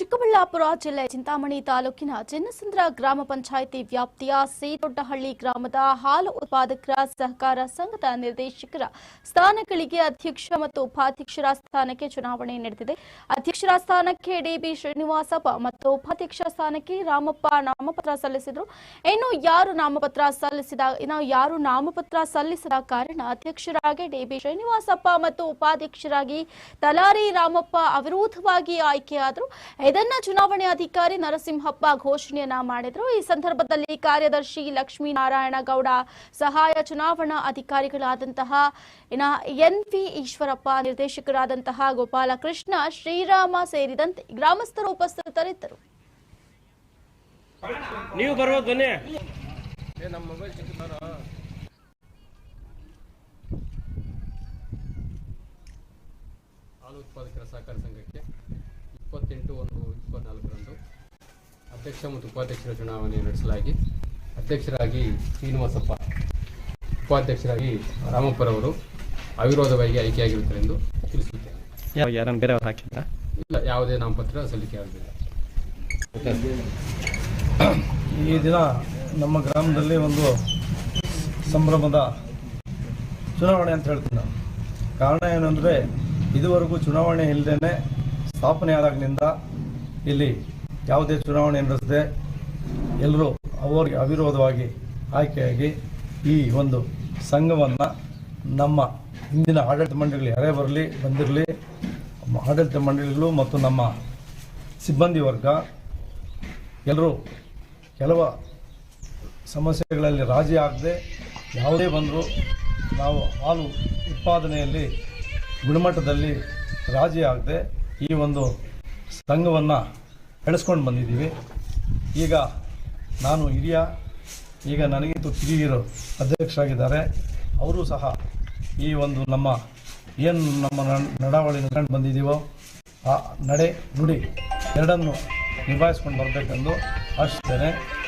ಚಿಕ್ಕಬಳ್ಳಾಪುರ ಜಿಲ್ಲೆ ಚಿಂತಾಮಣಿ ತಾಲೂಕಿನ ಚಿನ್ನಸಂದ್ರ ಗ್ರಾಮ ಪಂಚಾಯಿತಿ ವ್ಯಾಪ್ತಿಯ ಸೇದೊಡ್ಡಹಳ್ಳಿ ಗ್ರಾಮದ ಹಾಲು ಉತ್ಪಾದಕರ ಸಹಕಾರ ಸಂಘದ ನಿರ್ದೇಶಕರ ಸ್ಥಾನಗಳಿಗೆ ಅಧ್ಯಕ್ಷ ಮತ್ತು ಉಪಾಧ್ಯಕ್ಷರ ಸ್ಥಾನಕ್ಕೆ ಚುನಾವಣೆ ನಡೆದಿದೆ. ಅಧ್ಯಕ್ಷರ ಸ್ಥಾನಕ್ಕೆ ಡಿಬಿ ಶ್ರೀನಿವಾಸಪ್ಪ ಮತ್ತು ಉಪಾಧ್ಯಕ್ಷ ಸ್ಥಾನಕ್ಕೆ ರಾಮಪ್ಪ ನಾಮಪತ್ರ ಸಲ್ಲಿಸಿದರು. ಇನ್ನು ಯಾರು ನಾಮಪತ್ರ ಸಲ್ಲಿಸಿದ, ಇನ್ನು ಯಾರು ನಾಮಪತ್ರ ಸಲ್ಲಿಸದ ಕಾರಣ ಅಧ್ಯಕ್ಷರಾಗಿ ಡಿಬಿ ಶ್ರೀನಿವಾಸಪ್ಪ ಮತ್ತು ಉಪಾಧ್ಯಕ್ಷರಾಗಿ ತಲಾರಿ ರಾಮಪ್ಪ ಅವಿರೋಧವಾಗಿ ಆಯ್ಕೆಯಾದರು. ಇದನ್ನ ಚುನಾವಣೆ ಅಧಿಕಾರಿ ನರಸಿಂಹಪ್ಪ ಘೋಷಣೆಯನ್ನ ಮಾಡಿದ್ರು. ಈ ಸಂದರ್ಭದಲ್ಲಿ ಕಾರ್ಯದರ್ಶಿ ಲಕ್ಷ್ಮೀನಾರಾಯಣ ಗೌಡ ಸಹಾಯ ಚುನಾವಣಾ ಅಧಿಕಾರಿಗಳಾದಂತಹ ಇನ್ನ ಎನ್ ಪಿ ಈಶ್ವರಪ್ಪ ನಿರ್ದೇಶಕರಾದಂತಹ ಗೋಪಾಲಕೃಷ್ಣ ಶ್ರೀರಾಮ ಸೇರಿದಂತೆ ಗ್ರಾಮಸ್ಥರು ಉಪಸ್ಥಿತರಿದ್ದರು. ನೀವು ಹಾಲು ಉತ್ಪಾದಕರ ಸಹಕಾರ ಸಂಘಕ್ಕೆ. ಇಪ್ಪತ್ತೆಂಟು ಒಂದು ಇಪ್ಪತ್ನಾಲ್ಕರಂದು ಅಧ್ಯಕ್ಷ ಮತ್ತು ಉಪಾಧ್ಯಕ್ಷರ ಚುನಾವಣೆ ನಡೆಸಲಾಗಿ ಅಧ್ಯಕ್ಷರಾಗಿ ಶ್ರೀನಿವಾಸಪ್ಪ ಉಪಾಧ್ಯಕ್ಷರಾಗಿ ರಾಮಪ್ಪರವರು ಅವಿರೋಧವಾಗಿ ಆಯ್ಕೆಯಾಗಿರುತ್ತಾರೆಂದು ತಿಳಿಸುತ್ತೇನೆ. ಯಾರನ್ನು ಬೇರೆಯವರು ಇಲ್ಲ ಯಾವುದೇ ನಾಮಪತ್ರ ಸಲ್ಲಿಕೆ ಆಗಲಿಲ್ಲ. ಈ ದಿನ ನಮ್ಮ ಗ್ರಾಮದಲ್ಲಿ ಒಂದು ಸಂಭ್ರಮದ ಚುನಾವಣೆ ಅಂತ ಹೇಳ್ತೀನಿ ನಾನು. ಕಾರಣ ಏನಂದರೆ ಇದುವರೆಗೂ ಚುನಾವಣೆ ಇಲ್ಲದೇ ಸ್ಥಾಪನೆ ಆದಾಗಿನಿಂದ ಇಲ್ಲಿ ಯಾವುದೇ ಚುನಾವಣೆ ನಡೆಸದೆ ಎಲ್ಲರೂ ಅವರಿಗೆ ಅವಿರೋಧವಾಗಿ ಆಯ್ಕೆಯಾಗಿ ಈ ಒಂದು ಸಂಘವನ್ನು ನಮ್ಮ ಹಿಂದಿನ ಆಡಳಿತ ಮಂಡಳಿಗಳು ಯಾರೇ ಬರಲಿ, ಬಂದಿರಲಿ ಆಡಳಿತ ಮಂಡಳಿಗಳು ಮತ್ತು ನಮ್ಮ ಸಿಬ್ಬಂದಿ ವರ್ಗ, ಎಲ್ಲರೂ ಕೆಲವು ಸಮಸ್ಯೆಗಳಲ್ಲಿ ರಾಜಿ ಆಗದೆ ಯಾವುದೇ ಬಂದರೂ ನಾವು ಹಾಲು ಉತ್ಪಾದನೆಯಲ್ಲಿ ಗುಣಮಟ್ಟದಲ್ಲಿ ರಾಜಿ ಆಗದೆ ಈ ಒಂದು ಸಂಘವನ್ನು ಬೆಳೆಸ್ಕೊಂಡು ಬಂದಿದ್ದೀವಿ. ಈಗ ನಾನು ಹಿರಿಯ, ಈಗ ನನಗಿಂತ ಕಿರಿಯರು ಅಧ್ಯಕ್ಷರಾಗಿದ್ದಾರೆ. ಅವರು ಸಹ ಈ ಒಂದು ನಮ್ಮ ಏನು ನಮ್ಮ ನಡ್- ನಡಾವಳಿ ನಡ್ಕೊಂಡು ಬಂದಿದ್ದೀವೋ, ಆ ನಡೆ ನುಡಿ ಎರಡನ್ನು ನಿಭಾಯಿಸ್ಕೊಂಡು ಬರಬೇಕೆಂದು ಆಶಿಸ್ತೇನೆ.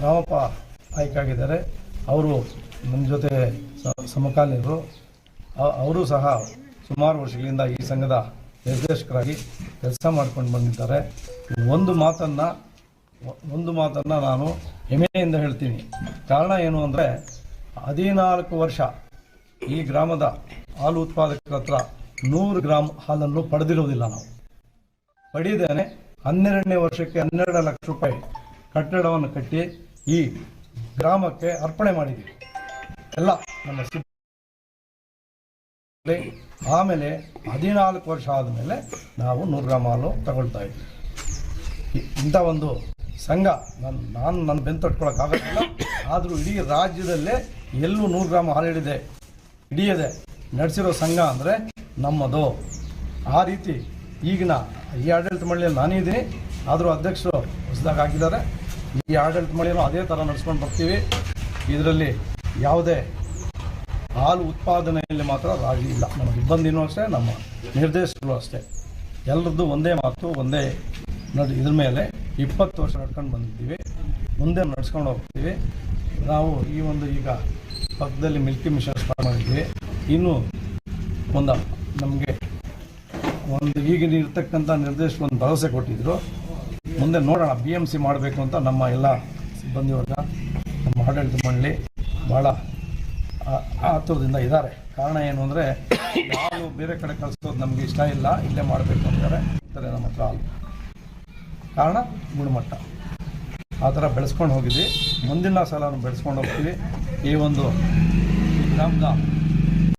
ರಾಮಪ್ಪ ಆಯ್ಕೆಯಾಗಿದ್ದಾರೆ ಅವರು ನಮ್ಮ ಜೊತೆ ಸಮಕಾಲೀನರು. ಅವರು ಸಹ ಸುಮಾರು ವರ್ಷಗಳಿಂದ ಈ ಸಂಘದ ನಿರ್ದೇಶಕರಾಗಿ ಕೆಲಸ ಮಾಡ್ಕೊಂಡು ಬಂದಿದ್ದಾರೆ. ಒಂದು ಮಾತನ್ನು ಒಂದು ಮಾತನ್ನು ನಾನು ಹೆಮ್ಮೆಯಿಂದ ಹೇಳ್ತೀನಿ. ಕಾರಣ ಏನು ಅಂದರೆ, ಹದಿನಾಲ್ಕು ವರ್ಷ ಈ ಗ್ರಾಮದ ಹಾಲು ಉತ್ಪಾದಕರ ಹತ್ರ ನೂರು ಗ್ರಾಮ್ ಹಾಲನ್ನು ಪಡೆದಿರುವುದಿಲ್ಲ ನಾವು. ಪಡೆಯದೇನೆ ಹನ್ನೆರಡನೇ ವರ್ಷಕ್ಕೆ ಹನ್ನೆರಡು ಲಕ್ಷ ರೂಪಾಯಿ ಕಟ್ಟಡವನ್ನು ಕಟ್ಟಿ ಈ ಗ್ರಾಮಕ್ಕೆ ಅರ್ಪಣೆ ಮಾಡಿದ್ದೀವಿ. ಎಲ್ಲ ನಮ್ಮ ಆಮೇಲೆ ಹದಿನಾಲ್ಕು ವರ್ಷ ಆದಮೇಲೆ ನಾವು ನೂರು ಗ್ರಾಮ್ ಹಾಲು ತಗೊಳ್ತಾ ಇದ್ವಿ. ಇಂಥ ಒಂದು ಸಂಘ ನಾನು ನಾನು ನನ್ನ ಬೆನ್ನು ತಟ್ಕೊಳಕ್ಕಾಗೋದಿಲ್ಲ ಆದರೂ ಇಡೀ ರಾಜ್ಯದಲ್ಲೇ ಎಲ್ಲೂ ನೂರು ಗ್ರಾಮ್ ಹಾಲು ಹಿಡಿದೆ. ಹಿಡಿಯದೆ ನಡೆಸಿರೋ ಸಂಘ ಅಂದರೆ ನಮ್ಮದು. ಆ ರೀತಿ ಈಗಿನ ಈ ಆಡಳಿತ ಮಳಿಯಲ್ಲಿ ನಾನೇ ಇದ್ದೀನಿ. ಆದರೂ ಅಧ್ಯಕ್ಷರು ಹೊಸದಾಗಿ ಹಾಕಿದ್ದಾರೆ. ಈ ಆಡಳಿತ ಮಂಡಳಿಯನ್ನು ಅದೇ ಥರ ನಡೆಸ್ಕೊಂಡು ಬರ್ತೀವಿ. ಇದರಲ್ಲಿ ಯಾವುದೇ ಹಾಲು ಉತ್ಪಾದನೆಯಲ್ಲಿ ಮಾತ್ರ ರಾಜಿ ಇಲ್ಲ. ನಮ್ಮ ಸಿಬ್ಬಂದಿನೂ ಅಷ್ಟೇ, ನಮ್ಮ ನಿರ್ದೇಶಕರು ಅಷ್ಟೇ. ಎಲ್ಲರದ್ದು ಒಂದೇ ಮಾತು, ಒಂದೇ ನೋಡಿ, ಇದ್ರ ಮೇಲೆ ಇಪ್ಪತ್ತು ವರ್ಷ ನಡ್ಕೊಂಡು ಬಂದಿದ್ದೀವಿ. ಮುಂದೆ ನಡ್ಸ್ಕೊಂಡು ಹೋಗ್ತೀವಿ. ನಾವು ಈ ಒಂದು ಈಗ ಪಕ್ಕದಲ್ಲಿ ಮಿಲ್ಕಿ ಮಿಷನ್ ಸ್ಟಾರ್ಟ್ ಮಾಡಿದ್ದೀವಿ. ಇನ್ನೂ ಒಂದು ನಮಗೆ ಒಂದು ಈಗಿನ ಇರ್ತಕ್ಕಂಥ ನಿರ್ದೇಶಕ ಒಂದು ಭರವಸೆ ಕೊಟ್ಟಿದ್ದರು ಮುಂದೆ ನೋಡೋಣ ಬಿ ಎಂ ಸಿ ಮಾಡಬೇಕು ಅಂತ ನಮ್ಮ ಎಲ್ಲ ಸಿಬ್ಬಂದಿ ವರ್ಗ, ನಮ್ಮ ಆಡಳಿತ ಮಂಡಳಿ ಭಾಳ ಆತುರದಿಂದ ಇದ್ದಾರೆ. ಕಾರಣ ಏನು ಅಂದರೆ ನಾವು ಬೇರೆ ಕಡೆ ಕಳಿಸೋದು ನಮಗೆ ಇಷ್ಟ ಇಲ್ಲ, ಇಲ್ಲೇ ಮಾಡಬೇಕು ಅಂತಾರೆ. ಸರಿ ನಮ್ಮ ಹತ್ರ ಹಾಲು. ಕಾರಣ, ಗುಣಮಟ್ಟ. ಆ ಥರ ಬೆಳೆಸ್ಕೊಂಡು ಹೋಗಿದ್ವಿ. ಮುಂದಿನ ಸಲ ಬೆಳೆಸ್ಕೊಂಡು ಹೋಗ್ತೀವಿ. ಈ ಒಂದು ಗ್ರಾಮದ